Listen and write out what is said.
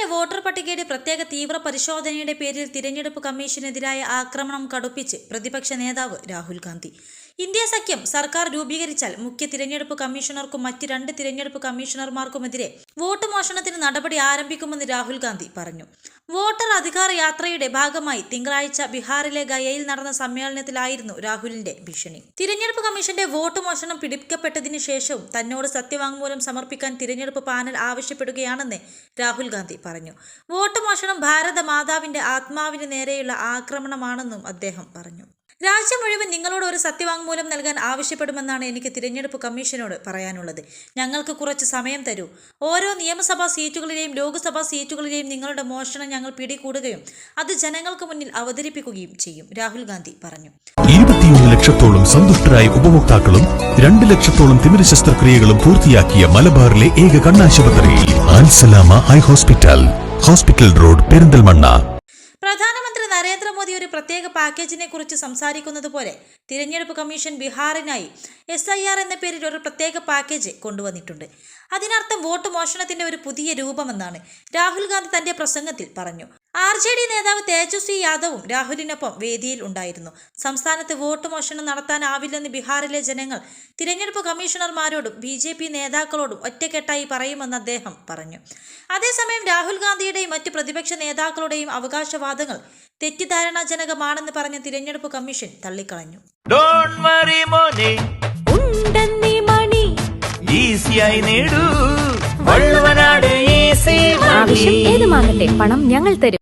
ബീഹാറിലെ വോട്ടർ പട്ടികയുടെ പ്രത്യേക തീവ്ര പരിശോധനയുടെ പേരിൽ തിരഞ്ഞെടുപ്പ് കമ്മീഷനെതിരായ ആക്രമണം കടുപ്പിച്ച് പ്രതിപക്ഷ നേതാവ് രാഹുൽ ഗാന്ധി. ഇന്ത്യ സഖ്യം സർക്കാർ രൂപീകരിച്ചാൽ മുഖ്യ തിരഞ്ഞെടുപ്പ് കമ്മീഷണർക്കും മറ്റ് രണ്ട് തിരഞ്ഞെടുപ്പ് കമ്മീഷണർമാർക്കുമെതിരെ വോട്ട് മോഷണത്തിന് നടപടി ആരംഭിക്കുമെന്ന് രാഹുൽ ഗാന്ധി പറഞ്ഞു. വോട്ടർ അധികാര യാത്രയുടെ ഭാഗമായി തിങ്കളാഴ്ച ബീഹാറിലെ ഗയയിൽ നടന്ന സമ്മേളനത്തിലായിരുന്നു രാഹുലിന്റെ ഭീഷണി. തിരഞ്ഞെടുപ്പ് കമ്മീഷന്റെ വോട്ട് മോഷണം പിടിക്കപ്പെട്ടതിനു ശേഷവും തന്നോട് സത്യവാങ്മൂലം സമർപ്പിക്കാൻ തിരഞ്ഞെടുപ്പ് പാനൽ ആവശ്യപ്പെടുകയാണെന്ന് രാഹുൽ ഗാന്ധി പറഞ്ഞു. വോട്ട് മോഷണം ഭാരത മാതാവിന്റെ ആത്മാവിന് നേരെയുള്ള ആക്രമണമാണെന്നും അദ്ദേഹം പറഞ്ഞു. രാജ്യം മുഴുവൻ നിങ്ങളോട് ഒരു സത്യവാങ്മൂലം നൽകാൻ ആവശ്യപ്പെടുമെന്നാണ് എനിക്ക് തിരഞ്ഞെടുപ്പ് കമ്മീഷനോട് പറയാനുള്ളത്. ഞങ്ങൾക്ക് കുറച്ച് സമയം തരൂ. ഓരോ നിയമസഭാ സീറ്റുകളിലെയും ലോക്സഭാ സീറ്റുകളിലെയും നിങ്ങളുടെ മോഷണം ഞങ്ങൾ പിടികൂടുകയും അത് ജനങ്ങൾക്ക് മുന്നിൽ അവതരിപ്പിക്കുകയും ചെയ്യും രാഹുൽ ഗാന്ധി പറഞ്ഞു. ഇരുപത്തിയൊന്ന് ലക്ഷത്തോളം സന്തുഷ്ടരായ ഉപഭോക്താക്കളും രണ്ട് ലക്ഷത്തോളം തിമിര ശസ്ത്രക്രിയകളും പൂർത്തിയാക്കിയ മലബാറിലെ ഏക കണ്ണാശുപത്രി ഹോസ്പിറ്റൽ. Hospital road Perinthalmanna. ഒരു പ്രത്യേക പാക്കേജിനെ കുറിച്ച് സംസാരിക്കുന്നത് പോലെ തിരഞ്ഞെടുപ്പ് കമ്മീഷൻ ബീഹാറിനായി എസ് ഐ ആർ എന്ന പേരിൽ ഒരു പ്രത്യേക പാക്കേജ് കൊണ്ടുവന്നിട്ടുണ്ട്. അതിനർത്ഥം വോട്ട് മോഷണത്തിന്റെ ഒരു പുതിയ രൂപമെന്നാണ് രാഹുൽ ഗാന്ധി തന്റെ പ്രസംഗത്തിൽ പറഞ്ഞു. ആർ ജെ ഡി നേതാവ് തേജസ്വി യാദവും രാഹുലിനൊപ്പം വേദിയിൽ ഉണ്ടായിരുന്നു. സംസ്ഥാനത്ത് വോട്ട് മോഷണം നടത്താനാവില്ലെന്ന് ബീഹാറിലെ ജനങ്ങൾ തിരഞ്ഞെടുപ്പ് കമ്മീഷണർമാരോടും ബി ജെ പി നേതാക്കളോടും ഒറ്റക്കെട്ടായി പറയുമെന്ന് അദ്ദേഹം പറഞ്ഞു. അതേസമയം രാഹുൽ ഗാന്ധിയുടെയും മറ്റ് പ്രതിപക്ഷ നേതാക്കളുടെയും അവകാശവാദങ്ങൾ തെറ്റിദ്ധാരണാജനകമാണെന്ന് പറഞ്ഞ തിരഞ്ഞെടുപ്പ് കമ്മീഷൻ തള്ളിക്കളഞ്ഞു. ഏത് ഏതുമാകട്ടെ പണം ഞങ്ങൾ തരും.